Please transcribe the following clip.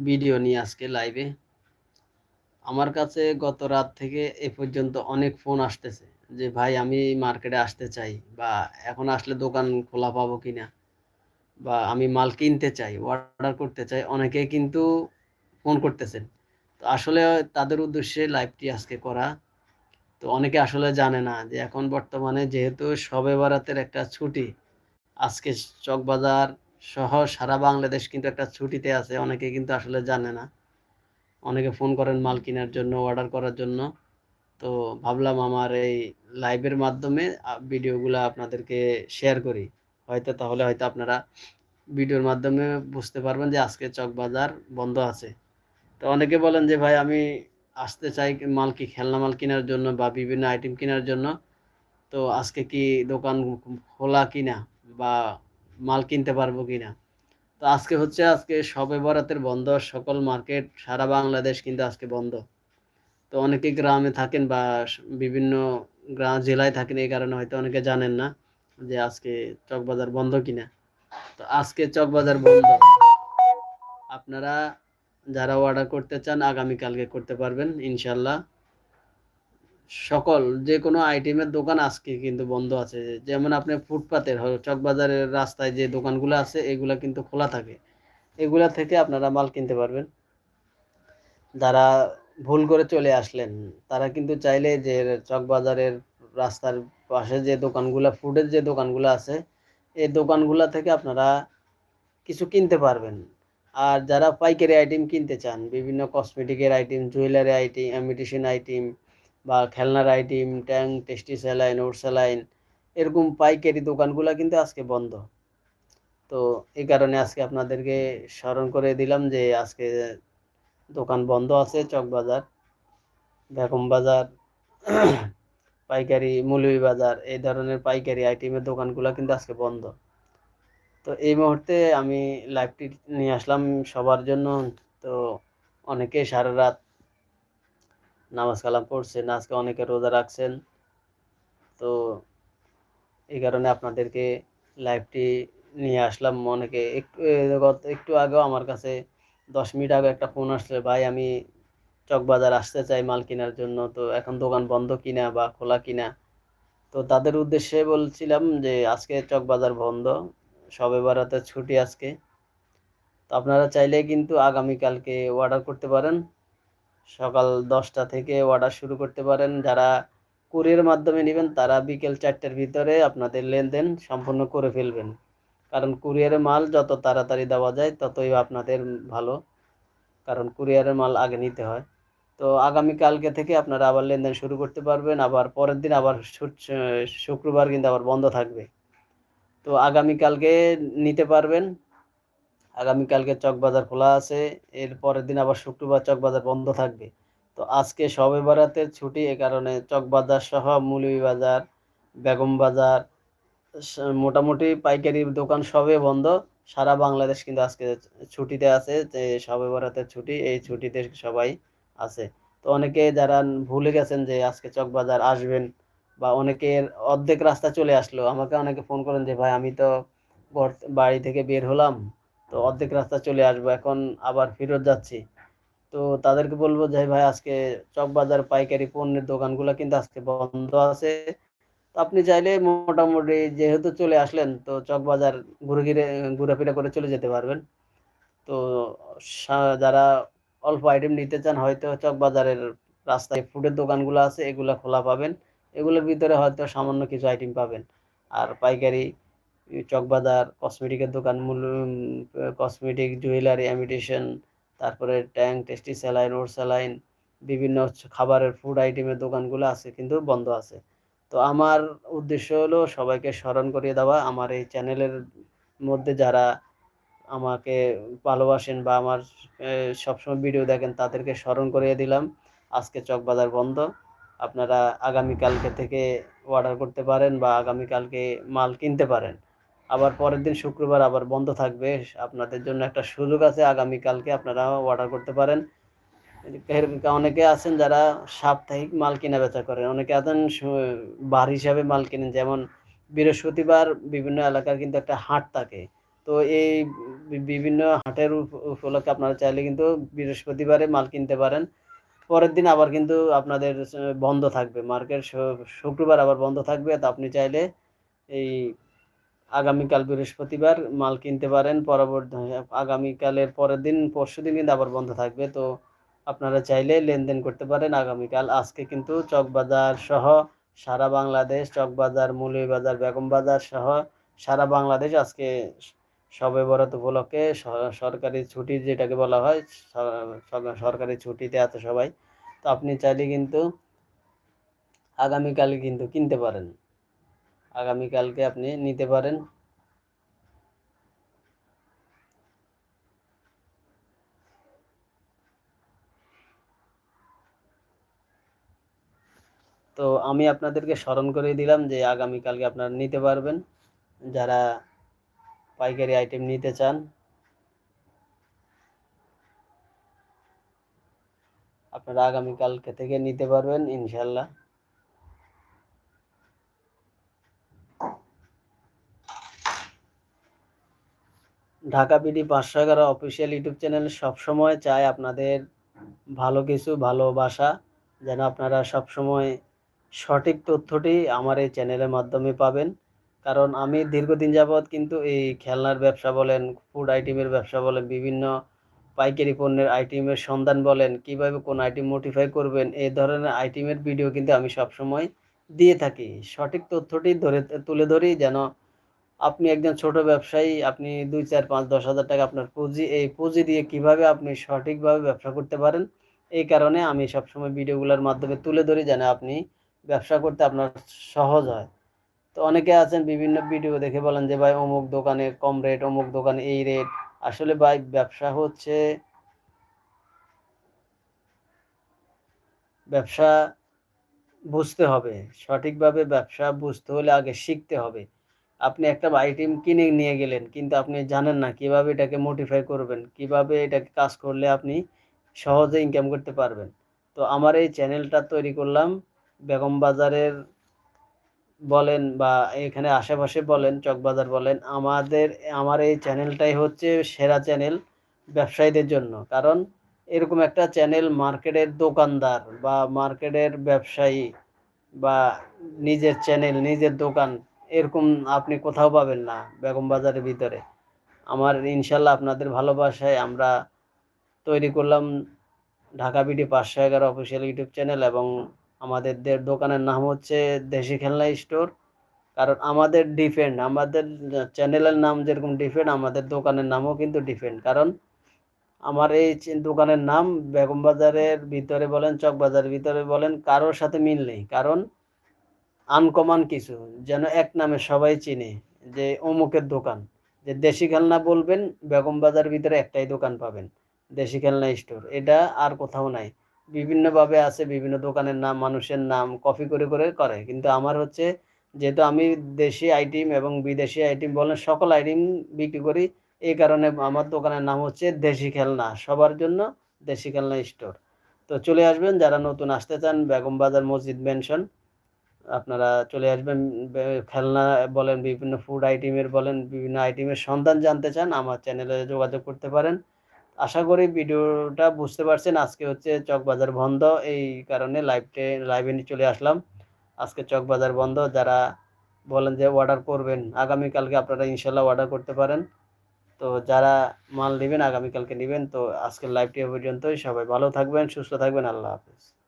Video নিয়ে আজকে লাইভে আমার কাছে গত রাত থেকে এ পর্যন্ত অনেক ফোন আসতেছে যে, ভাই, আমি মার্কেটে আসতে চাই বা এখন আসলে দোকান খোলা পাবো কি না বা আমি মাল কিনতে চাই অর্ডার করতে চাই। অনেকে কিন্তু ফোন করতেছেন। তো আসলে তাদের উদ্দেশ্যে লাইভটি আজকে করা। তো অনেকে আসলে জানে না যে, এখন বর্তমানে যেহেতু সবে বারাতের একটা ছুটি, আজকে চকবাজার সহ সারা বাংলাদেশ কিন্তু একটা ছুটিতে আছে, অনেকে কিন্তু আসলে জানে না। অনেকে ফোন করেন মাল কেনার জন্য অর্ডার করার জন্য। তো ভাবলাম আমার এই লাইভের মাধ্যমে ভিডিওগুলো আপনাদেরকে শেয়ার করি। হয়তো তাহলে হয়তো আপনারা ভিডিওর মাধ্যমে বুঝতে পারবেন যে আজকে চকবাজার বন্ধ আছে। তো অনেকে বলেন যে, ভাই, আমি আসতে চাই মাল কি, খেলনা মাল কেনার জন্য বা বিভিন্ন আইটেম কেনার জন্য? তো আজকে কি দোকান খোলা কিনা বা মাল কিনতে পারব কিনা? তো আজকে হচ্ছে, আজকে সবে বরাতের বন্ধ, সকল মার্কেট সারা বাংলাদেশ কিন্তু আজকে বন্ধ। তো অনেকে গ্রামে থাকেন বা বিভিন্ন গ্রাম জেলায় থাকেন, এই কারণে হয়তো অনেকে জানেন না যে আজকে চকবাজার বন্ধ কিনা। তো আজকে চকবাজার বন্ধ। আপনারা যারা অর্ডার করতে চান, আগামীকালকে করতে পারবেন ইনশাল্লাহ সকল, যে কোনো আইটেমের দোকান আজকে কিন্তু বন্ধ আছে। যেমন আপনি ফুটপাতের চকবাজারের রাস্তায় যে দোকানগুলো আছে, এগুলো কিন্তু খোলা থাকে। এগুলা থেকে আপনারা মাল কিনতে পারবেন। যারা ভুল করে চলে আসলেন, তারা কিন্তু চাইলে যে চকবাজারের রাস্তার পাশে যে দোকানগুলা, ফুডের যে দোকানগুলো আছে, এই দোকানগুলো থেকে আপনারা কিছু কিনতে পারবেন। আর যারা পাইকারি আইটেম কিনতে চান, বিভিন্ন কসমেটিকের item jewellery item imitation item বা খেলনার item Tang tasty saline Orsaline এরকম পাইকারি দোকানগুলো কিন্তু আজকে বন্ধ। তো এই কারণে আজকে আপনাদেরকে স্মরণ করে দিলাম যে আজকে দোকান বন্ধ আছে চকবাজার বেগম বাজার, পাইকারি মৌলভী বাজার, এই ধরনের পাইকারি আইটেমের দোকানগুলো কিন্তু আজকে বন্ধ। তো এই মুহূর্তে আমি লাইভটি নিয়ে আসলাম সবার জন্য। তো অনেকে সারা রাত নামাজ কালাম পড়ছেন, আজকে অনেকে রোজা রাখছেন। তো এই কারণে আপনাদেরকে লাইভটি নিয়ে আসলাম। অনেকে একটু একটু আগেও আমার কাছে দশ মিনিট আগে একটা ফোন আসলে ভাই, আমি চকবাজার আসতে চাই মাল কেনার জন্য, তো এখন দোকান বন্ধ কিনা বা খোলা কিনা? তো তাদের উদ্দেশ্যে বলছিলাম যে, আজকে চকবাজার বন্ধ, সবে বারাতে ছুটি আজকে। তো আপনারা চাইলে কিন্তু আগামীকালকে অর্ডার করতে পারেন। সকাল দশটা থেকে অর্ডার শুরু করতে পারেন। যারা কুরিয়ার মাধ্যমে নেবেন, তারা বিকেল চারটের ভিতরে আপনাদের লেনদেন সম্পূর্ণ করে ফেলবেন। কারণ কুরিয়ারের মাল যত তাড়াতাড়ি দেওয়া যায়, ততই আপনাদের ভালো। কারণ কুরিয়ারের মাল আগে নিতে হয়। তো আগামীকালকে থেকে আপনারা আবার লেনদেন শুরু করতে পারবেন। আবার পরের দিন আবার শুক্রবার কিন্তু আবার বন্ধ থাকবে। তো আগামীকালকে নিতে পারবেন। আগামীকালকে চকবাজার খোলা আছে, এর পরের দিন আবার শুক্রবার চকবাজার বন্ধ থাকবে। তো আজকে সবে বারাতের ছুটি এ কারণে চকবাজার সহ বাজার, বেগম বাজার মোটামুটি পাইকারি দোকান সবে বন্ধ। সারা বাংলাদেশ কিন্তু আজকে ছুটিতে আছে যে সবে বরাতের ছুটি, এই ছুটিতে সবাই আছে। তো অনেকে যারা ভুলে গেছেন যে আজকে চকবাজার আসবেন বা অনেকের অর্ধেক রাস্তা চলে আসলো, আমাকে অনেকে ফোন করেন যে, ভাই, আমি তো বাড়ি থেকে বের হলাম। তো অর্ধেক রাস্তা চলে আসব, এখন আবার ফেরত যাচ্ছি। তো তাদেরকে বলব যে ভাই, আজকে চকবাজার পাইকারি পণ্যের দোকানগুলো কিন্তু আজকে বন্ধ আছে। আপনি চাইলে মোটামুটি যেহেতু চলে আসলেন, তো চকবাজার ঘুরে ঘিরে, ঘুরাফেরা করে চলে যেতে পারবেন। তো যারা অল্প আইটেম নিতে চান, হয়তো চকবাজারের রাস্তায় ফুডের দোকানগুলো আছে, এগুলো খোলা পাবেন। এগুলোর ভিতরে হয়তো সামান্য কিছু আইটেম পাবেন। আর পাইকারি চকবাজার কসমেটিকের দোকান, মূল কসমেটিক জুয়েলারি অ্যামিটেশন তারপরে ট্যাঙ্ক টেস্টি স্যালাইন ওর স্যালাইন বিভিন্ন খাবারের ফুড আইটেমের দোকানগুলো আছে, কিন্তু বন্ধ আছে। তো আমার উদ্দেশ্য হলো সবাইকে স্মরণ করিয়ে দেওয়া, আমার এই চ্যানেলের মধ্যে যারা আমাকে ভালোবাসেন বা আমার সবসময় ভিডিও দেখেন, তাদেরকে স্মরণ করিয়ে দিলাম। আজকে চকবাজার বন্ধ। আপনারা আগামীকালকে থেকে অর্ডার করতে পারেন বা আগামীকালকে মাল কিনতে পারেন। আবার পরের দিন শুক্রবার আবার বন্ধ থাকবে। আপনাদের জন্য একটা সুযোগ আছে, আগামীকালকে আপনারা অর্ডার করতে পারেন। অনেকে আছেন যারা সাপ্তাহিক মাল কেনা বেচা করেন। অনেকে আছেন বার হিসাবে মাল কেনেন। যেমন বৃহস্পতিবার বিভিন্ন এলাকার কিন্তু একটা হাট থাকে। তো এই বিভিন্ন হাটের উপলক্ষে আপনারা চাইলে কিন্তু বৃহস্পতিবারে মাল কিনতে পারেন। পরের দিন আবার কিন্তু আপনাদের বন্ধ থাকবে। মার্কেট শুক্রবার আবার বন্ধ থাকবে। তো আপনি চাইলে এই আগামীকাল বৃহস্পতিবার মাল কিনতে পারেন, পরবর্তী আগামীকালের পরের দিন, পরশু দিন কিন্তু আবার বন্ধ থাকবে। তো আপনারা চাইলে লেনদেন করতে পারেন আগামীকাল। আজকে কিন্তু চকবাজার সহ সারা বাংলাদেশ, চকবাজার মৌলভীবাজার বেগম বাজার সহ সারা বাংলাদেশ আজকে সবে বরাত উপলক্ষে সরকারি ছুটি যেটাকে বলা হয় সরকারি ছুটিতে আছে সবাই। তো আপনি চাইলে কিন্তু আগামীকাল কিন্তু কিনতে পারেন। আগামীকালকে আপনি নিতে পারেন। তো আমি আপনাদেরকে স্মরণ করে দিলাম যে আগামীকালকে আপনারা নিতে পারবেন। যারা পাইকারি আইটেম নিতে চান, আপনারা আগামীকালকে থেকে নিতে পারবেন ইনশাল্লাহ ঢাকা পিডি পাঁচশো এগারো অফিসিয়াল ইউটিউব চ্যানেল সবসময় চায় আপনাদের ভালো কিছু ভালোবাসা যেন আপনারা সবসময় সঠিক তথ্যটি আমার এই চ্যানেলের মাধ্যমে পাবেন। কারণ আমি দীর্ঘদিন যাবৎ কিন্তু এই খেলনার ব্যবসা বলেন ফুড আইটেমের ব্যবসা বলেন, বিভিন্ন পাইকারি পণ্যের আইটেমের সন্ধান বলেন, কীভাবে কোন আইটেম মোটিফাই করবেন এই ধরনের আইটেমের ভিডিও কিন্তু আমি সবসময় দিয়ে থাকি। সঠিক তথ্যটি ধরে, তুলে ধরি যেন আপনি একজন ছোট ব্যবসায়ী, আপনি দুই, চার, পাঁচ, দশ হাজার টাকা আপনার পুঁজি, এই পুঁজি দিয়ে কীভাবে আপনি সঠিকভাবে ব্যবসা করতে পারেন, এই কারণে আমি সবসময় ভিডিওগুলোর মাধ্যমে তুলে ধরি যেন আপনি ব্যবসা করতে আপনার সহজ হয়। তো অনেকে আছেন বিভিন্ন ভিডিও দেখে বলেন যে, ভাই, অমুক দোকানে কম রেট অমুক দোকানে এই রেট আসলে ভাই, ব্যবসা হচ্ছে ব্যবসা বুঝতে হবে। সঠিকভাবে ব্যবসা বুঝতে হলে আগে শিখতে হবে। আপনি একটা আইটেম কিনে নিয়ে গেলেন, কিন্তু আপনি জানেন না কীভাবে এটাকে মোটিফাই করবেন, কীভাবে এটাকে কাজ করলে আপনি সহজে ইনকাম করতে পারবেন। তো আমার এই চ্যানেলটা তৈরি করলাম, বেগম বাজারের বলেন বা এখানে আশেপাশে বলেন চকবাজার বলেন, আমাদের, আমার এই চ্যানেলটাই হচ্ছে সেরা চ্যানেল ব্যবসায়ীদের জন্য। কারণ এরকম একটা চ্যানেল মার্কেটের দোকানদার বা মার্কেটের ব্যবসায়ী বা নিজের চ্যানেল নিজের দোকান এরকম আপনি কোথাও পাবেন না বেগম বাজারের ভিতরে। আমার ইনশাল্লাহ আপনাদের ভালোবাসায় আমরা তৈরি করলাম ঢাকা বিডি পাঁচশো এগারো অফিসিয়াল ইউটিউব চ্যানেল এবং আমাদের দোকানের নাম হচ্ছে দেশি খেলনা স্টোর। কারণ আমাদের ডিফেন্ড আমাদের চ্যানেলের নাম যেরকম ডিফেন্ড আমাদের দোকানের নামও কিন্তু ডিফেন্ড কারণ আমার এই দোকানের নাম বেগম বাজারের ভিতরে বলেন চক বাজারের ভিতরে বলেন, কারোর সাথে মিল নেই। কারণ আনকমন কিছু, যেন এক নামে সবাই চিনে যে অমুকের দোকান। যে দেশি খেলনা বলবেন, বেগম বাজার ভিতরে একটাই দোকান পাবেন, দেশি খেলনা স্টোর। এটা আর কোথাও নাই। বিভিন্নভাবে আছে, বিভিন্ন দোকানের নাম, মানুষের নাম, কপি করে করে করে। কিন্তু আমার হচ্ছে, যেহেতু আমি দেশি আইটেম এবং বিদেশি আইটেম বলেন, সকল আইটেম বিক্রি করি, এই কারণে আমার দোকানের নাম হচ্ছে দেশি খেলনা। সবার জন্য দেশি খেলনা স্টোর। তো চলে আসবেন, যারা নতুন আসতে চান, বেগম বাজার মসজিদ মেনশন। আপনারা চলে আসবেন খেলনা বলেন, বিভিন্ন ফুড আইটেমের বলেন, বিভিন্ন আইটেমের সন্ধান জানতে চান, আমার চ্যানেলে যোগাযোগ করতে পারেন। আশা করি ভিডিওটা বুঝতে পারছেন। আজকে হচ্ছে চকবাজার বন্ধ, এই কারণে লাইভটে লাইভে চলে আসলাম। আজকে চকবাজার বন্ধ, যারা বলেন যে অর্ডার করবেন, আগামীকালকে আপনারা ইনশাল্লাহ অর্ডার করতে পারেন। তো যারা মাল নেবেন, আগামীকালকে নেবেন। তো আজকের লাইভটি পর্যন্তই। সবাই ভালো থাকবেন, সুস্থ থাকবেন। আল্লাহ হাফিজ।